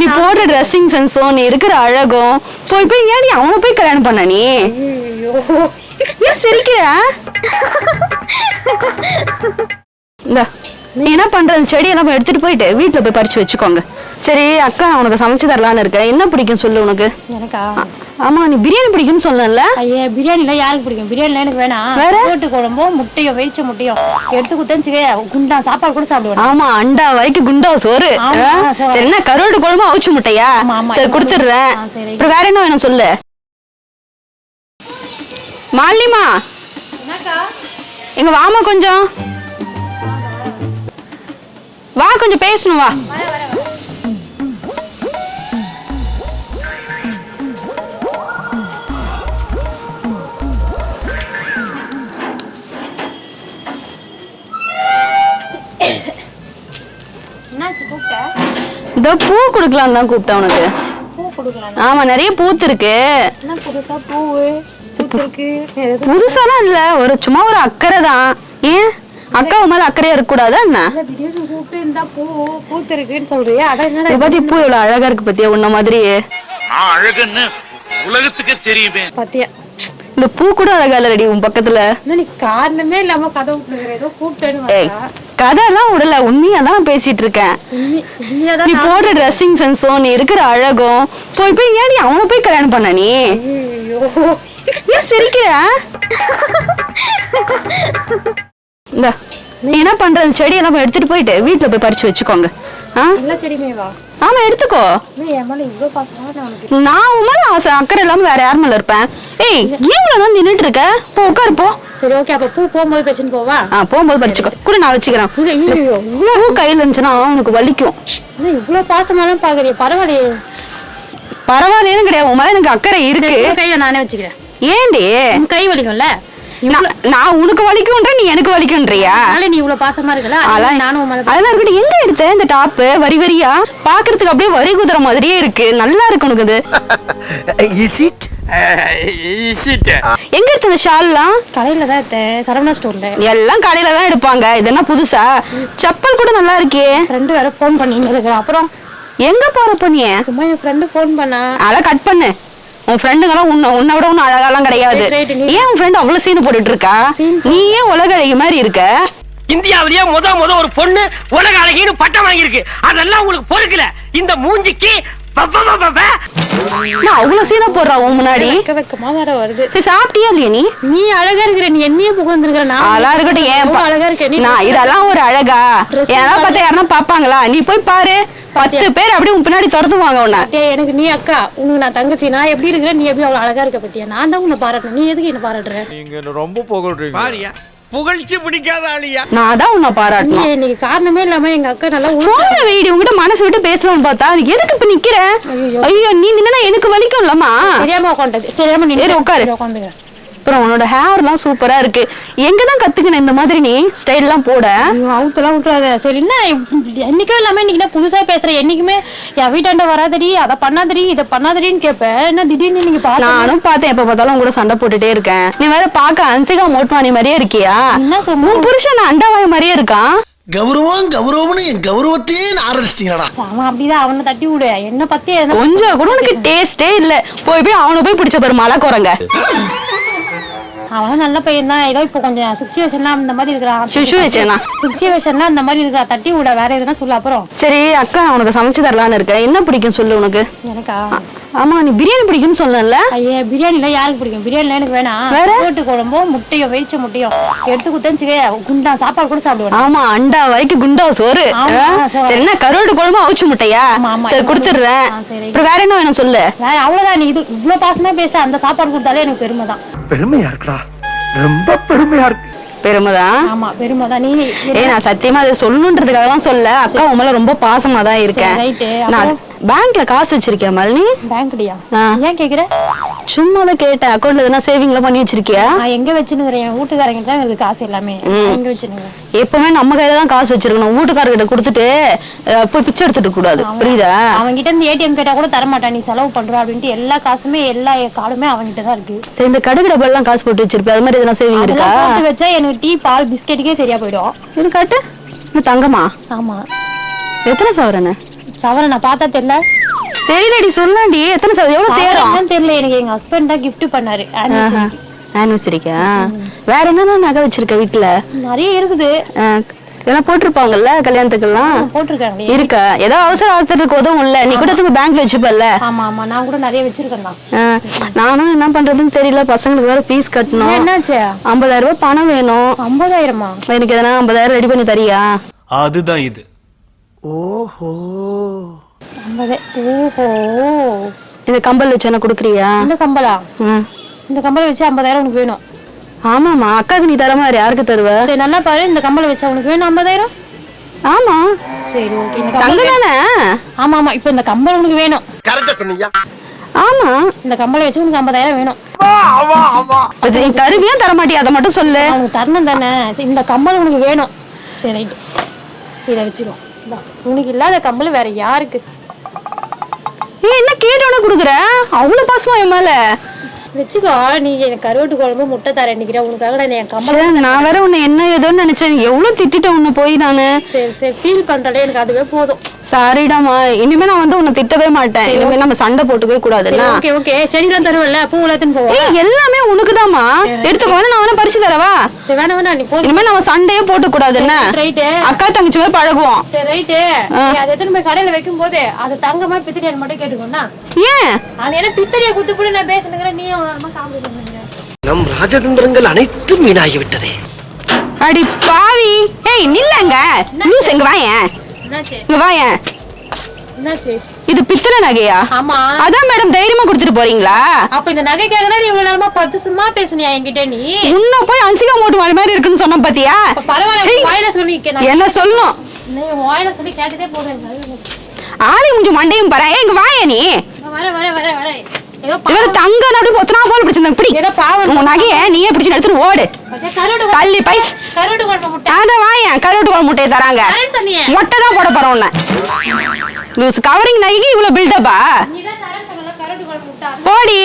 நீ போடுற ட்ரெஸ்ஸிங் சென்ஸும் நீ இருக்கிற அழகும். போய் போய் ஏன் நீ அவனை போய் கல்யாணம் பண்ண நீ? ஏன் சிரிக்கிற? இந்த நீ என்ன பண்ற? அந்த செடியெல்லாம் போய் எடுத்துட்டு போயிட்டு வீட்டுல போய் பறிச்சு வச்சுக்கோங்க. சரி அக்கா நான் உனக்கு சமைச்சு தரலான்னு இருக்கேன். என்ன பிடிக்கும் சொல்லு உனக்கு? எனக்கா? ஆமா நீ பிரியாணி பிடிக்கும்னு சொல்லல ஐயா பிரியாணிலாம் யாருக்கு பிடிக்கும்? பிரியாணிலாம் எனக்கு வேணாம். வேற? போட்டு குழம்பும் முட்டையும் வெடிச்ச முட்டையும் எடுத்து குத்தச்சுக்க குண்டா சாப்பாடு கூட சாப்பிடுவேன். ஆமா அண்டா வரைக்கும் குண்டா சோறு. சரி என்ன கருவாடு குழம்பு அவிச்சு முட்டையா. சரி கொடுத்துடுறேன். அப்புறம் வேற என்ன வேணும் சொல்லு? மாலிமா. எங்க வாமா கொஞ்சம். வா கொஞ்சம் பேசணும் வா. என்னாச்சு? கூப்பிட்ட? இந்த பூ கொடுக்கலாம் தான் கூப்பிட்டேன் உனக்கு. பூ கொடுக்கலாம் ஆமா நிறைய பூத்து இருக்கு. என்ன புதுசா பூவு பூத்து இருக்கு. எது புதுசாலாம் இல்ல. ஒரு சும்மா ஒரு அக்கறை தான். ஏன்? அக்கா உன் மேல அக்கறையா இருக்க கூடாதா என்ன கூப்பிட்டு பூ பூத்து இருக்குன்னு சொல்றியா அட என்னடா இதை? பத்தி பூ இவ்வளவு அழகா இருக்கு பத்தியா உன்ன மாதிரி நான் அழகுன்னு உலகத்துக்கே தெரியுமே. பாத்தியா? இந்த பூ கூட அழகா இல்லடி உன் பக்கத்துல. நீ காரணமே இல்லாம கதை விட்டுருக்கிற ஏதோ வந்தா. கதையெல்லாம் விடல உண்மையா தான் பேசிட்டு இருக்கேன் நீ போடுற ட்ரெஸ்ஸிங் சென்ஸும் நீ இருக்கிற அழகும் போய் போய் ஏன் நீ அவனை போய் கல்யாணம் பண்ண நீ? ஏன் சிரிக்கிற? இந்த நீ என்ன பண்ற? செடியெல்லாம் எடுத்துட்டு போயிட்டு வீட்டுல போய் பறிச்சு வச்சுக்கோங்க. ஆ? எல்லா செடியுமே வா. ஆமா எடுத்துக்கோ. நான் உன் மேல ஆசை அக்கறை இல்லாம வேற யார் மேல இருப்பேன்? ஏய் இவ்வளவு நின்னுட்டு இருக்க? போ உட்காரு போ. சரி ஓகே அப்ப பூ போகும்போது பிரச்சனை போவா? ஆ போகும்போது பறிச்சுக்கோ கூட நான் வச்சுக்கிறேன். பூ கையில இருந்துச்சுன்னா உனக்கு வலிக்கும். இவ்வளவு பாசமாலாம் பாக்குறிய பரவாயில்லையே. பரவாயில்லைன்னு கிடையாது. உன் மேல எனக்கு அக்கறை இருக்கு. கையில நானே வச்சுக்கிறேன். ஏண்டி கை வலிக்கும்ல? நான் நான் உனக்கு வலிக்கும்ன்ற நீ எனக்கு வலிக்கும்ன்றியா? அதனால நீ இவ்வளவு பாசமா இருக்கல அதெல்லாம் நானும் அதெல்லாம் இருக்கட்டும் எங்க எடுத்த இந்த டாப் வரி வரியா? பாக்குறதுக்கு அப்படியே வரி குதிரை மாதிரியே இருக்கு. நல்லா இருக்கு உனக்கு இது. இஸ் இட் எங்க எடுத்த இந்த ஷால்லாம்? கடையில தான் எடுத்தேன். சரவணா ஸ்டோர்ல எல்லாம் கடையில தான் எடுப்பாங்க. இது என்ன புதுசா? செப்பல் கூட நல்லா இருக்கே. ஃப்ரெண்டு வேற ஃபோன் பண்ணிட்டு இருக்கேன் அப்புறம் எங்க போற பொண்ணிய? சும்மா என் ஃப்ரெண்டு ஃபோன் பண்ணா. அதெல்லாம் கட் பண்ணு. உன் ஃப்ரெண்டுங்கெல்லாம் உன்னை உன்னை விட ஒன்னும் அழகாலாம் கிடையாது. ஏன் உன் ஃப்ரெண்ட் அவ்வளவு சீனு போட்டுட்டு இருக்கா நீ ஏன் உலக அழகி மாதிரி இருக்க. இந்தியாவிலேயே முத முத ஒரு பொண்ணு உலக அழகின்னு பட்டம் வாங்கியிருக்கு. அதெல்லாம் உங்களுக்கு பொறுக்கல. இந்த மூஞ்சிக்கு நான் அவ்வளவு சீனா போடுறா உன் முன்னாடி? வெக்க வெக்கமா வேற வருது. சரி சாப்பிட்டியா இல்லையா நீ? நீ அழகா இருக்கிற நீ என்னையே புகழ்ந்துருக்கிற நான் அதெல்லாம் இருக்கட்டும் ஏன் அழகா இருக்க நீ நான் இதெல்லாம் ஒரு அழகா? யாரா பார்த்தா யாரா பாப்பாங்களா நீ போய் பாரு. பத்து பேர் அப்படியே உன் பின்னாடி துரத்துவாங்க உன்னை. எனக்கு நீ அக்கா உனக்கு நான் தங்கச்சி நான் எப்படி இருக்கிறேன் நீ எப்படி அவ்வளவு அழகா இருக்க பத்தியா? நான் தான் உன்னை பாராட்டணும். நீ எதுக்கு என்ன பாராட்டுற? நீங்க ரொம்ப புகழ்றீங்க. புகழ்ச்சி பிடிக்காத ஆளியா? நான் தான் உன்னை நீ பாராட்டணும் இன்னைக்கு காரணமே இல்லாம எங்க அக்கா நல்லா போன வீடு உங்ககிட்ட மனசு விட்டு பேசலாம்னு பார்த்தா எதுக்கு இப்ப நிக்கிற? ஐயோ நீ நின்னா எனக்கு வலிக்கும் இல்லம்மா தெரியாம உட்காந்தது தெரியாம நீ ஏறு, உட்காரு. உட்காந்துக்கிறேன் அப்புறம் உன்னோட ஹேர்லாம் சூப்பரா இருக்கு. எங்கதான் கத்துக்கின இந்த மாதிரி நீ? ஸ்டைல் எல்லாம் போட. அவுத்தெல்லாம் விட்டுறாத. சரி என்ன? என்னைக்கும் இல்லாம இன்னைக்கு என்ன புதுசா பேசுற? என்னைக்குமே என் வீட்டாண்ட வராதடி அதை பண்ணாதடி இதை பண்ணாதடின்னு கேட்பேன் என்ன திடீர்னு நீங்க பாத்து நானும் பார்த்தேன் எப்ப பார்த்தாலும் கூட சண்டை போட்டுட்டே இருக்கேன். நீ வேற பாக்க அன்சிகா மோட்வானி மாதிரியே இருக்கியா? என்ன? உன் புருஷன் அண்டாவாய் மாதிரியே இருக்கான் கௌரவம் கௌரவம்னு என் கௌரவத்தையே ஆரம்பிச்சிட்டீங்களா அவன் அப்படிதான். அவனை தட்டி விடு. என்ன பத்தி என்ன கொஞ்சம் கூட உனக்கு டேஸ்டே இல்ல. போய் போய் அவனை போய் பிடிச்ச பாரு மலை குரங்க. அவன் நல்ல பையன் தான் ஏதோ இப்போ கொஞ்சம் சுச்சுவேஷன்லாம் இந்த மாதிரி இருக்கிறான். சுச்சுவேஷனா சுச்சுவேஷன்லாம் இந்த மாதிரி இருக்கிறா. தட்டி விட வேற எதுனா சொல்லு அப்புறம். சரி அக்கா உனக்கு சமைச்சு தரலான்னு இருக்கேன். என்ன பிடிக்கும் சொல்லு உனக்கு? எனக்கா? ஆமா நீ பிரியாணி பிடிக்கும்னு சொல்லல ஐயே பிரியாணிலாம் யாருக்கு பிடிக்கும்? பிரியாணிலாம் எனக்கு வேணாம். வேற? போட்டு குழம்பும் முட்டையும் வெடிச்ச முட்டையும் எடுத்து குத்தச்சுக்க குண்டா சாப்பாடு கூட சாப்பிடுவேன். ஆமா அண்டா வரைக்கும் குண்டா சோறு. என்ன கருவாடு குழம்பு அவிச்சு முட்டையா. சரி சரி. அப்புறம் வேற என்ன வேணும் சொல்லு? வேற அவ்வளவுதான் நீ இது இவ்வளவு பாசமா பேசிட்ட அந்த சாப்பாடு கொடுத்தாலே எனக்கு பெருமை தான். பெருமையா இருக்குடா. ரொம்ப பெருமையா இருக்கு. பெருமைதான்? ஆமா பெருமை தான். நீ ஏய் நான் சத்தியமா அதை சொல்லணுன்றதுக்காக தான் சொல்ல அக்கா உன் மேல ரொம்ப பாசமா தான் இருக்கேன். நான் பேங்க்ல காசு வச்சிருக்கியா மலினி பேங்க்டியா. ஏன் கேக்குற? சும்மா தான் கேட்டேன் அக்கௌண்ட்ல எதனா சேவிங்ல பண்ணி வச்சிருக்கியா? நான் எங்க வச்சுனுங்கிறேன் என் வீட்டுக்காரங்க தான் எனக்கு காசு எல்லாமே. எங்க வச்சுனுங்க எப்பவுமே நம்ம கையில தான் காசு வச்சிருக்கணும். வீட்டுக்காரர்கிட்ட கொடுத்துட்டு போய் பிச்சை எடுத்துட்டு கூடாது புரியுதா? அவன் கிட்ட இருந்து ஏடிஎம் கேட்டா கூட தர மாட்டான் நீ செலவு பண்ற அப்படின்ட்டு எல்லா காசுமே எல்லா கார்டுமே அவன்கிட்ட தான் இருக்கு. சரி இந்த கடுகு டப்பாலாம் காசு போட்டு வச்சிருப்பேன் அது மாதிரி எதனா சேவிங் இருக்கா? போட்டு வச்சா எனக்கு டீ பால் பிஸ்கெட்டுக்கே சரியா போயிடும். இது காட்டு இது தங்கமா? ஆமா. எத்தனை சவரனு? சவரன் நான் பார்த்தா தெரியல. தெரியலடி சொல்லாண்டி எத்தனை சவரம் எவ்வளவு தேரும்? தெரியல. எனக்கு எங்க ஹஸ்பண்ட் தான் gift பண்ணாரு. ஆனிவர்சரிக்கா வேற என்னென்ன நகை வச்சிருக்க வீட்டுல நிறைய இருக்குது. இதெல்லாம் போட்டிருப்பாங்கல்ல கல்யாணத்துக்கெல்லாம்? போட்டிருக்காங்க இருக்கா? ஏதோ அவசர அவசரத்துக்கு உதவும் இல்ல. நீ கூட திரும்ப பேங்க்ல வச்சுப்பல்ல? ஆமா ஆமா. நான் கூட நிறைய வச்சிருக்கேன் நானும் என்ன பண்றதுன்னு தெரியல. பசங்களுக்கு வேற ஃபீஸ் கட்டணும். என்னாச்சு? ஐம்பதாயிரம் ரூபாய் பணம் வேணும். ஐம்பதாயிரமா? எனக்கு எதனா ஐம்பதாயிரம் ரெடி பண்ணி தரியா? அதுதான் இது. ஓஹோ. ஐம்பது ஓஹோ. இந்த கம்பல் வச்சு என்ன கொடுக்குறியா? இந்த கம்பலா. இந்த கம்பளை வச்சு ஐம்பதாயிரம் உனக்கு வேணும். ஆமாமா அக்காக்கு நீ தர மாதிரி யாருக்கு தருவ? சரி நல்லா பாரு இந்த கம்பளை வச்சா உனக்கு வேணும் ஐம்பதாயிரம்? ஆமா. சரி ஓகே இந்த தங்க கம்பளை தானே? ஆமா ஆமா இப்போ இந்த கம்பளை உனக்கு வேணும். கரெக்டா சொன்னீங்க ஆமா. இந்த கம்பளை வச்சு உனக்கு ஐம்பதாயிரம் வேணும். அது நீ தருவியா தர மாட்டியா அதை மட்டும் சொல்லு. உனக்கு தரணும் தானே. சரி, இந்த கம்பளை உனக்கு வேணும். சரி ரைட்டு. இதை வச்சுக்கோ. இந்தா, உனக்கு இல்லாத கம்பளை வேற யாருக்கு? ஏன் என்ன கேட்டவன குடுக்குற? அவ்வளவு பாசமா என் மேல? வச்சுக்கோ நீ எனக்கு கருவாட்டு குழம்பு முட்டை தரேன் நினைக்கிறேன் உனக்காக நான் என் கம்பளை ச்சே, நான் வேற உன்னை என்ன ஏதோன்னு நினைச்சேன். எவ்வளவு திட்டிட்டேன் உன்னை போய் நானு. சரி சரி ஃபீல் பண்றதே எனக்கு அதுவே போதும். சாரிடாமா இனிமே நான் வந்து உன்னை திட்டவே மாட்டேன். இனிமே நம்ம சண்டை போட்டுக்கவே கூடாதுல்ல ஓகே ஓகே செடிலாம் தருவல்ல பூ எல்லாத்தையும் போவோம். எல்லாமே உனக்குதாம்மா. எடுத்துக்கோ வேணா நான் வேணா பறிச்சு தரவா? சரி வேணாம் வேணாம் நீ போதும். இனிமே நம்ம சண்டையே போட்டு கூடாது என்ன ரைட்டு அக்கா தங்கச்சி மாதிரி பழகுவோம். சரி ரைட்டு அதை எடுத்துன்னு போய் கடையில வைக்கும் போது அது தங்கமா பித்திரியான்னு மட்டும் கேட்டுக்கோண்ணா ஏன்? அது என்ன பித்தரியா குத்து போட்டு நான் பேசுனுங்கிறேன் நீ சாப்பிடுங்க நம் ராஜதந்திரங்கள் அனைத்தும் வீணாகிவிட்டதே. அடி பாவி. ஏய் நில்லங்க லூஸ் எங்க வாயேன். இங்க வாயேன். இது பித்தளை நகையா? ஆமா. அதான் மேடம் தைரியமா கொடுத்துட்டு போறீங்களா? அப்ப இந்த நகைக்காக தான் இவ்வளவு நேரமா பத்து சும்மா பேசுனியா என்கிட்ட நீ? உன்ன போய் அன்சிகா மூட்டு மாடி மாதிரி இருக்குன்னு சொன்ன பாத்தியா? பரவாயில்ல என்ன சொல்லணும்? நீ வாயில சொல்லி கேட்டுட்டே போறேன். ஆளி முஞ்சு மண்டையும் பாரு. இங்க வாயா நீ? இவரு தங்க நடு பொத்தனா போல பிடிச்சிருந்தாங்க. பிடி. ஏதோ பாவம். உன் நகைய நீயே பிடிச்சு எடுத்துட்டு ஓடு. சல்லி பைஸ் கருவாடு குழம்பு முட்டை. அதான் வாயேன். கருவாட்டு குழம்பு முட்டையை தராங்க. மொட்டை தான் போட போறோம் உன்னை. லூஸ் கவரிங் நகைக்கு இவ்வளவு பில்டப்பா போடி.